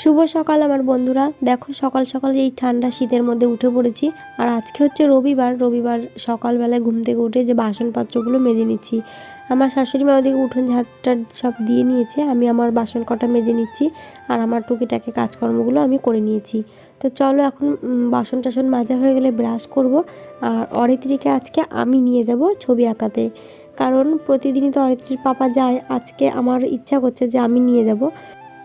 শুভ সকাল আমার বন্ধুরা। দেখো সকাল সকাল এই ঠান্ডা শীতের মধ্যে উঠে পড়েছি। আর আজকে হচ্ছে রবিবার। রবিবার সকালবেলায় ঘুম থেকে উঠে যে বাসনপত্রগুলো মেজে নিচ্ছি। আমার শাশুড়ি মা ওদিকে উঠোন ঝাঁটটা সব দিয়ে নিয়েছে। আমি আমার বাসন কটা মেজে নিচ্ছি। আর আমার টুকিটাকি কাজকর্মগুলো আমি করে নিয়েছি। তো চলো এখন বাসন টাসন মাজা হয়ে গেলে ব্রাশ করব। আর অরিত্রীকে আজকে আমি নিয়ে যাব ছবি আঁকাতে। কারণ প্রতিদিনই তো অরিত্রীর পাপা যায়। আজকে আমার ইচ্ছা করছে যে আমি নিয়ে যাব।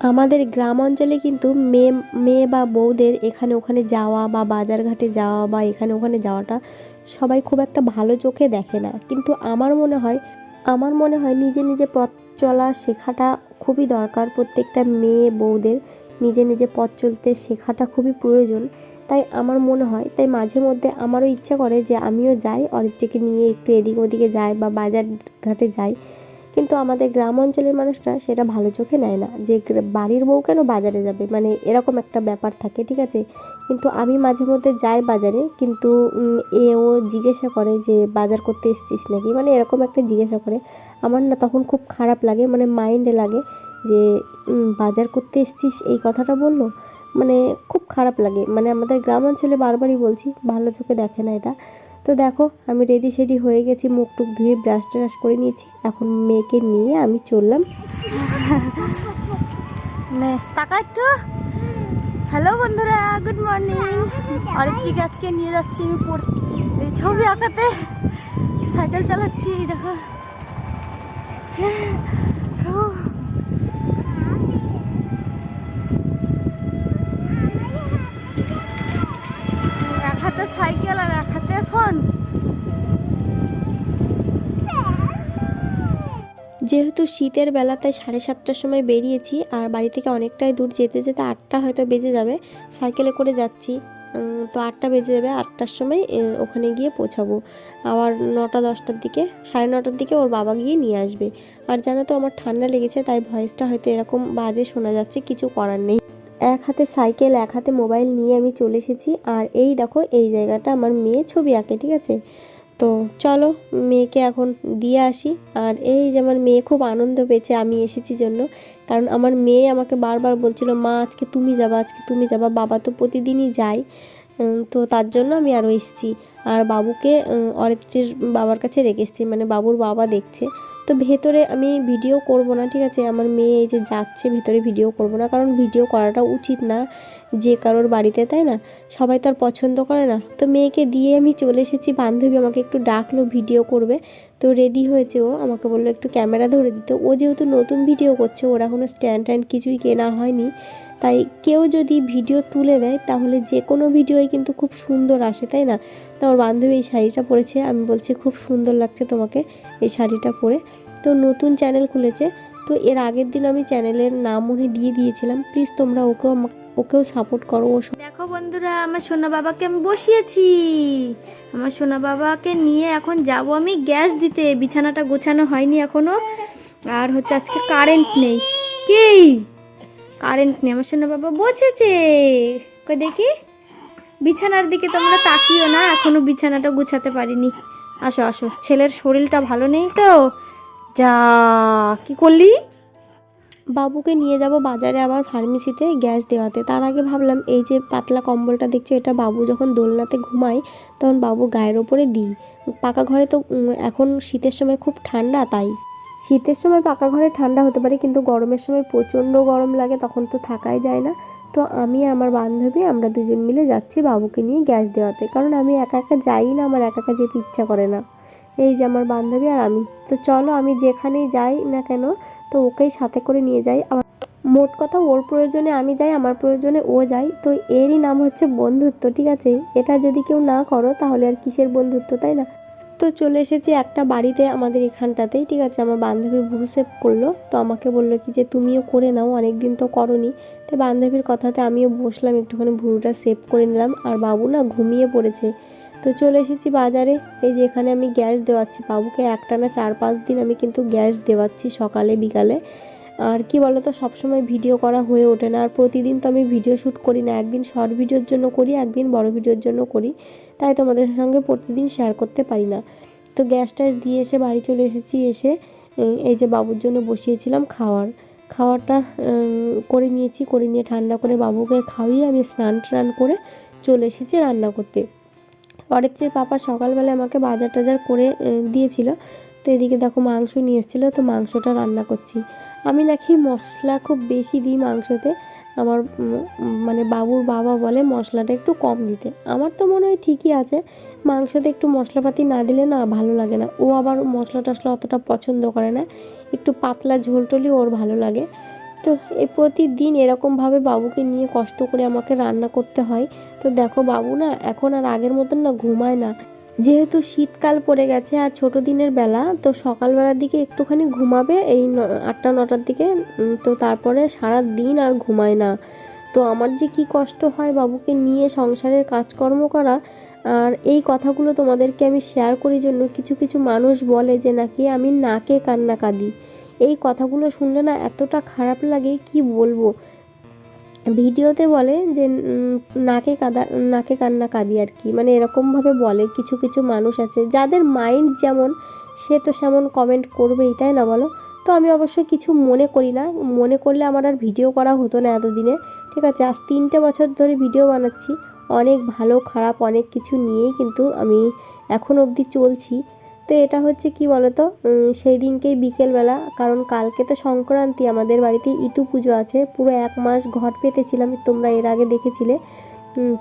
আমাদের গ্রাম অঞ্চলে কিন্তু মেয়ে মেয়ে বা বউদের এখানে, ওখানে যাওয়া বা বাজারঘাটে যাওয়া বা এখানে, ওখানে যাওয়াটা সবাই খুব একটা ভালো চোখে দেখে না। কিন্তু আমার মনে হয়, আমার মনে হয় নিজে নিজে পথ চলা শেখাটা খুবই দরকার। প্রত্যেকটা মেয়ে, বউদের নিজে নিজে পথ চলতে শেখাটা খুবই প্রয়োজন। তাই আমার মনে হয়, তাই মাঝে মধ্যে আমারও ইচ্ছা করে যে আমিও যাই, অরিত্রীকে নিয়ে একটু এদিক ওদিকে যাই বা বাজার ঘাটে যাই। কিন্তু আমাদের গ্রাম অঞ্চলের মানুষরা সেটা ভালো চোখে নেয় না। যে বাড়ির বউ কেন বাজারে যাবে? মানে এরকম একটা ব্যাপার থাকে, ঠিক আছে? কিন্তু আমি মাঝে মধ্যে যাই বাজারে, কিন্তু এ, ও জিজ্ঞাসা করে যে, বাজার করতে এসছিস নাকি? মানে এরকম একটা জিজ্ঞাসা করে। আমার না তখন খুব খারাপ লাগে মানে মাইন্ডে লাগে যে বাজার করতে এসছিস? এই কথাটা বলল। মানে খুব খারাপ লাগে। মানে আমাদের গ্রাম অঞ্চলে বারবারই বলছি, ভালো চোখে দেখে না এটা। তো দেখো, আমি রেডি সেডি হয়ে গেছি মুখ টুক ধুয়ে ব্রাশ ট্রাশ করে নিয়েছি। এখন মেয়েকে নিয়ে আমি চললাম। একটু। হ্যালো বন্ধুরা গুড মর্নিং অরিত্রিক আজকে নিয়ে যাচ্ছি আমি ছবি আঁকাতে। সাইকেল চালাচ্ছি দেখো। যেহেতু শীতের বেলা তাই সাড়ে সাতটার সময় বেরিয়েছি আর বাড়ি থেকে অনেকটাই দূর যেতে যেতে আটটা হয়তো বেজে যাবে, সাইকেলে করে যাচ্ছি। তো আটটা বেজে যাবে, আটটার সময় ওখানে গিয়ে পৌঁছাবো। আবার নটা দশটার দিকে, সাড়ে নটার দিকে ওর বাবা গিয়ে নিয়ে আসবে। আর জানো তো আমার ঠান্ডা লেগেছে, তাই ভয়েসটা হয়তো এরকম বাজে শোনা যাচ্ছে, কিছু করার নেই। এক হাতে সাইকেল, এক হাতে মোবাইল নিয়ে আমি চলে এসেছি। আর এই দেখো, এই জায়গাটা আমার মেয়ে ছবি আঁকে, ঠিক আছে? তো চলো মেয়েকে এখন দিয়ে আসি। আর এই যে আমার মেয়ে খুব আনন্দ পেয়েছে আমি এসেছি জন্য। কারণ আমার মেয়ে আমাকে বারবার বলছিল, মা, আজকে তুমি যাবা, আজকে তুমি যাবা, বাবা তো প্রতিদিনই যায়। তো তার জন্য আমি আরও এসেছি। আর বাবুকে অরিত্রীর বাবার কাছে রেখে এসেছি মানে বাবুর বাবা দেখছে। তো ভেতরে আমি ভিডিও করব না, ঠিক আছে? আমার মেয়ে এই যে যাচ্ছে, ভেতরে ভিডিও করব না, কারণ ভিডিও করাটা উচিত না। যে কারোর বাড়িতে, তাই না? সবাই তো আর পছন্দ করে না। তো মেয়েকে দিয়ে আমি চলে এসেছি। বান্ধবী আমাকে একটু ডাকলো, ভিডিও করবে। তো রেডি হয়েছে ও। আমাকে বলল একটু ক্যামেরা ধরে দিতে। ও যেহেতু নতুন ভিডিও করছে, ওরা কোনো স্ট্যান্ড ট্যান্ড কিছুই কেনা হয়নি। তাই কেউ যদি ভিডিও তুলে দেয়, তাহলে যে কোনো ভিডিওই কিন্তু খুব সুন্দর আসে, তাই না? তো আমার বান্ধবী এই শাড়িটা পরেছে। আমি বলছি, খুব সুন্দর লাগছে তোমাকে এই শাড়িটা পরে। তো নতুন চ্যানেল খুলেছে। তো এর আগের দিন আমি চ্যানেলের নাম মনে দিয়ে দিয়েছিলাম। প্লিজ তোমরা ওকেও আমাকে ওকেও সাপোর্ট করো, ও দেখো বন্ধুরা, আমার সোনা বাবাকে আমি বসিয়েছি। আমার সোনা বাবাকে নিয়ে এখন যাব আমি গ্যাস দিতে। বিছানাটা গোছানো হয়নি এখনও। আর হচ্ছে আজকে কারেন্ট নেই। কি? কারেন্ট নেই, আমার সোনা বাবা বসেছে। কই দেখি। বিছানার দিকে তোমরা তাকিও না, এখনও বিছানাটা গুছাতে পারিনি। আসো আসো, ছেলের শরীরটা ভালো নেই তো? যা, কি করলি? বাবুকে নিয়ে যাব বাজারে আবার ফার্মেসিতে গ্যাস দেওয়াতে। তার আগে ভাবলাম, এই যে পাতলা কম্বলটা দেখছ, এটা বাবু যখন দোলনাতে ঘুমায়, তখন বাবুর গায়ের ওপরে দিই। পাকা ঘরে তো এখন শীতের সময় খুব ঠান্ডা, তাই। শীতের সময় পাকা ঘরে ঠান্ডা হতে পারে, কিন্তু গরমের সময় প্রচণ্ড গরম লাগে, তখন তো থাকাই যায় না। তো আমি আমার বান্ধবী, আমরা দুজন মিলে যাচ্ছি বাবুকে নিয়ে গ্যাস দেওয়াতে। কারণ আমি একা একা যাই না, আমার একা একা যেতে ইচ্ছা করে না। এই যে আমার বান্ধবী আর আমি। তো চলো, আমি যেখানেই যাই না কেন তো ওকেই সাথে করে নিয়ে যাই। আবার মোট কথা ওর প্রয়োজনে আমি যাই, আমার প্রয়োজনে ও যাই তো এরই নাম হচ্ছে বন্ধুত্ব, ঠিক আছে? এটা যদি কেউ না করো, তাহলে আর কিসের বন্ধুত্ব, তাই না? তো চলে এসেছি একটা বাড়িতে আমাদের এখানটাতেই, ঠিক আছে? আমার বান্ধবী ভুরু সেভ করল। তো আমাকে বলল কি যে, তুমিও করে নাও অনেক দিন তো করনি। তো বান্ধবীর কথাতে আমিও বসলাম, একটুখানি ভুরুটা সেভ করে নিলাম। আর বাবু না ঘুমিয়ে পড়েছে। তো চলে এসেছি বাজারে। এই যে এখানে আমি গ্যাস দেওয়াচ্ছি বাবুকে। একটানা চার পাঁচ দিন আমি কিন্তু গ্যাস দেওয়াচ্ছি সকালে, বিকালে। আর কি বলতো, সবসময় ভিডিও করা হয়ে ওঠে না। আর প্রতিদিন তো আমি ভিডিও শ্যুট করি না। একদিন শর্ট ভিডিওর জন্য করি, একদিন বড় ভিডিওর জন্য করি। তাই তোমাদের সঙ্গে প্রতিদিন শেয়ার করতে পারি না। তো গ্যাস ট্যাস দিয়ে এসে বাড়ি চলে এসেছি এসে এই- যে বাবুর জন্য বসিয়েছিলাম খাওয়ার। খাওয়াটা করে নিয়েছি। করে নিয়ে ঠান্ডা করে বাবুকে খাওয়িয়ে আমি স্নান টান করে চলে এসেছি রান্না করতে। অরিত্রীর পাপা সকালবেলা আমাকে বাজার টাজার করে দিয়েছিল। তো এদিকে দেখো মাংস নিয়ে এসেছিল, তো মাংসটা রান্না করছি। আমি নাকি মশলা খুব বেশি দিই মাংসতে। আমার মানে বাবুর বাবা বলে মশলাটা একটু কম দিতে। আমার তো মনে হয় ঠিকই আছে, মাংসতে একটু মশলাপাতি না দিলে না ভালো লাগে না। ও আবার মশলা টশলা অতটা পছন্দ করে না। একটু পাতলা ঝোল টলি ওর ভালো লাগে। তো এই প্রতিদিন এরকমভাবে বাবুকে নিয়ে কষ্ট করে আমাকে রান্না করতে হয়। তো দেখো বাবু না এখন আর আগের মতন না ঘুমায় না। যেহেতু শীতকাল পড়ে গেছে আর ছোট দিনের বেলা, তো সকালবেলার দিকে একটুখানি ঘুমাবে, এই আটটা, নটার দিকে তো তারপরে সারা দিন আর ঘুমায় না। তো আমার যে কি কষ্ট হয় বাবুকে নিয়ে সংসারের কাজকর্ম করা, আর এই কথাগুলো তোমাদেরকে আমি শেয়ার করি জন্য কিছু কিছু মানুষ বলে যে নাকি আমি নাকে কান্না কাঁদি। এই কথাগুলো শুনলে না এতটা খারাপ লাগে, কি বলব? ভিডিওতে বলে যে নাকে কাদা, নাকে কান্না কাঁদি আর কি। মানে এরকমভাবে বলে, কিছু কিছু মানুষ আছে, যাদের মাইন্ড যেমন, সে তো সেমন কমেন্ট করবেই, তাই না বলো? তো আমি অবশ্য কিছু মনে করি না। মনে করলে আমার আর ভিডিও করা হতো না এতদিনে। ঠিক আছে, আজ তিনটে বছর ধরে ভিডিও বানাচ্ছি। অনেক ভালো, খারাপ অনেক কিছু নিয়েই কিন্তু আমি এখন অবধি চলছি। তো এটা হচ্ছে কি বলতো? সেই দিনকেই বিকেলবেলা, কারণ কালকে তো সংক্রান্তি, আমাদের বাড়িতে ইতু পুজো আছে, পুরো এক মাস ঘট পেতেছিলাম, তোমরা এর আগে দেখেছিলে।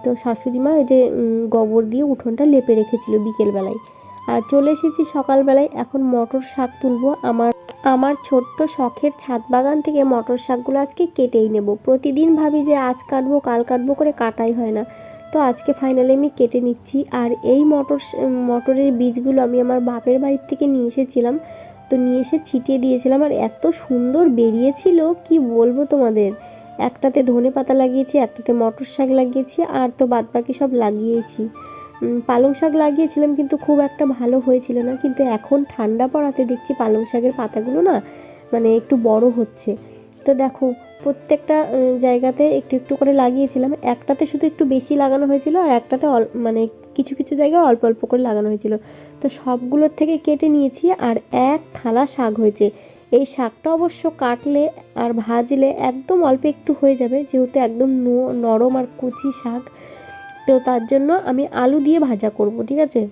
তো শাশুড়ি মা ওই যে গোবর দিয়ে উঠোনটা লেপে রেখেছিল বিকেলবেলায়। আর চলে এসেছি সকালবেলায়, এখন মটর শাক তুলবো। আমার আমার ছোট্ট শখের ছাদ বাগান থেকে মটর শাকগুলো আজকে কেটেই নেব। প্রতিদিন ভাবি যে আজ কাটবো, কাল কাটবো, করে কাটাই হয় না। তো আজকে ফাইনালি আমি কেটে নিচ্ছি। আর এই মটর মটরের বীজগুলো আমি আমার বাপের বাড়ির থেকে নিয়ে এসেছিলাম। তো নিয়ে এসে ছিটিয়ে দিয়েছিলাম। আর এত সুন্দর বেরিয়েছিল, কি বলব তোমাদের? একটাতে ধনে পাতা লাগিয়েছি, একটাতে মটর শাক লাগিয়েছি, আর তো বাদ বাকি সব লাগিয়েছি। পালং শাক লাগিয়েছিলাম কিন্তু খুব একটা ভালো হয়েছিল না। কিন্তু এখন ঠান্ডা পড়াতে দেখছি পালং শাকের পাতাগুলো না মানে একটু বড় হচ্ছে। তো দেখো, প্রত্যেকটা জায়গাতে একটু একটু করে লাগিয়েছিলাম। একটাতে শুধু একটু বেশি লাগানো হয়েছিল আর একটাতে অল মানে কিছু কিছু জায়গায় অল্প অল্প করে লাগানো হয়েছিল। তো সবগুলোর থেকে কেটে নিয়েছি আর এক থালা শাক হয়েছে। এই শাকটা অবশ্য কাটলে আর ভাজলে একদম অল্প একটু হয়ে যাবে, যেহেতু একদম নরম আর কুচি শাক। তো তার জন্য আমি আলু দিয়ে ভাজা করব, ঠিক আছে?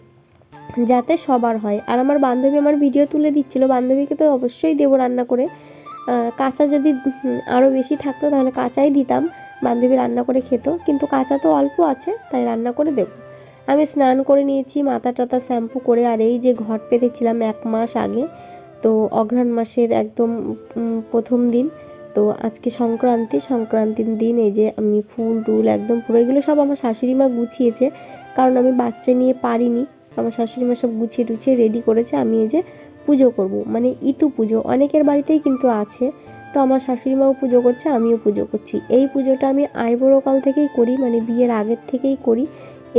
যাতে সবার হয়। আর আমার বান্ধবী আমার ভিডিও তুলে দিচ্ছিল, বান্ধবীকে তো অবশ্যই দেবো রান্না করে। কাঁচা যদি আরও বেশি থাকতো তাহলে কাঁচাই দিতাম। বান্ধবী রান্না করে খেত, কিন্তু কাঁচা তো অল্প আছে, তাই রান্না করে দেবো। আমি স্নান করে নিয়েছি মাথা টাথা শ্যাম্পু করে, আর এই যে ঘট পেতেছিলাম এক মাস আগে, তো অঘ্রাণ মাসের একদম প্রথম দিন। তো আজকে সংক্রান্তি, সংক্রান্তির দিন এই যে আমি ফুল, টুল একদম পুরো এগুলো সব আমার শাশুড়ি মা গুছিয়েছে, কারণ আমি বাচ্চা নিয়ে পারিনি। আমার শাশুড়ি মা সব গুছিয়ে টুছিয়ে রেডি করেছে, আমি এই যে পুজো করব। মানে ইতু পুজো, অনেকের বাড়িতেই কিন্তু আছে। তো আমার শাশুড়ি মাও পুজো করছে, আমিও পুজো করছি। এই পুজোটা আমি আইবুড়োকাল থেকেই করি মানে বিয়ের আগের থেকেই করি।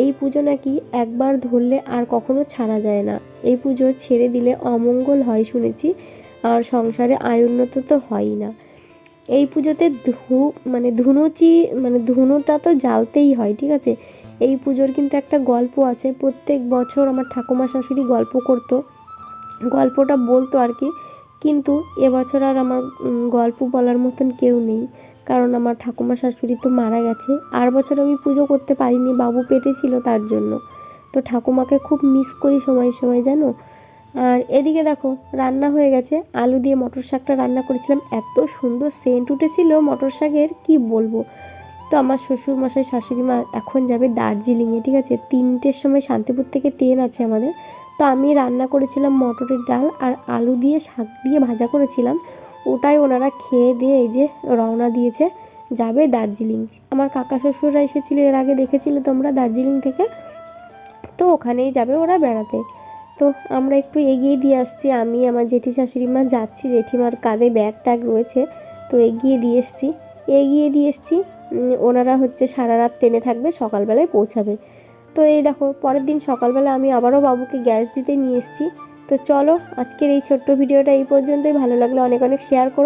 এই পুজো নাকি একবার ধরলে আর কখনো ছাড়া যায় না। এই পুজো ছেড়ে দিলে অমঙ্গল হয় শুনেছি, আর সংসারে আয়োন্নত তো হয়ই না। এই পুজোতে ধু মানে ধুনুচি মানে ধুনুটা তো জ্বালতেই হয়, ঠিক আছে? এই পুজোর কিন্তু একটা গল্প আছে, প্রত্যেক বছর আমার ঠাকুমা শাশুড়ি গল্প করতো। গল্পটা বলতো আর কি। কিন্তু এবছর আর আমার গল্প বলার মতন কেউ নেই। কারণ আমার ঠাকুমা শাশুড়ি তো মারা গেছে। আর বছর আমি পুজো করতে পারিনি, বাবু পেটে ছিল তার জন্য। তো ঠাকুমাকে খুব মিস করি সময় সময়, জানো? আর এদিকে দেখো, রান্না হয়ে গেছে। আলু দিয়ে মটর শাকটা রান্না করেছিলাম। এত সুন্দর সেন্ট উঠেছিল মটর শাকের, কি বলব? তো আমার শ্বশুর মশাই শাশুড়ি মা এখন যাবে দার্জিলিংয়ে, ঠিক আছে? তিনটের সময় শান্তিপুর থেকে ট্রেন আছে আমাদের। তো আমি রান্না করেছিলাম মটরের ডাল আর আলু দিয়ে শাক দিয়ে ভাজা করেছিলাম। ওটাই ওনারা খেয়ে দিয়ে এই যে রওনা দিয়েছে, যাবে দার্জিলিং। আমার কাকা শ্বশুররা এসেছিল, এর আগে দেখেছিলে তোমরা দার্জিলিং থেকে? তো ওখানেই যাবে ওরা বেড়াতে। তো আমরা একটু এগিয়ে দিয়ে আসছি, আমি, আমার জেঠি শাশুড়ি মা যাচ্ছি, জেঠিমার কাঁধে ব্যাগ ট্যাগ রয়েছে, তো এগিয়ে দিয়ে এসছি। এগিয়ে দিয়ে এসছি ওনারা হচ্ছে সারা রাত ট্রেনে থাকবে, সকালবেলায় পৌঁছাবে। তো এই দেখো, পরের দিন সকালবেলা আমি আবারও বাবুকে গ্যাস দিতে নিয়ে এসেছি। তো চলো, আজকের এই ছোট্ট ভিডিওটা এই পর্যন্তই। ভালো লাগল অনেক অনেক শেয়ার করো।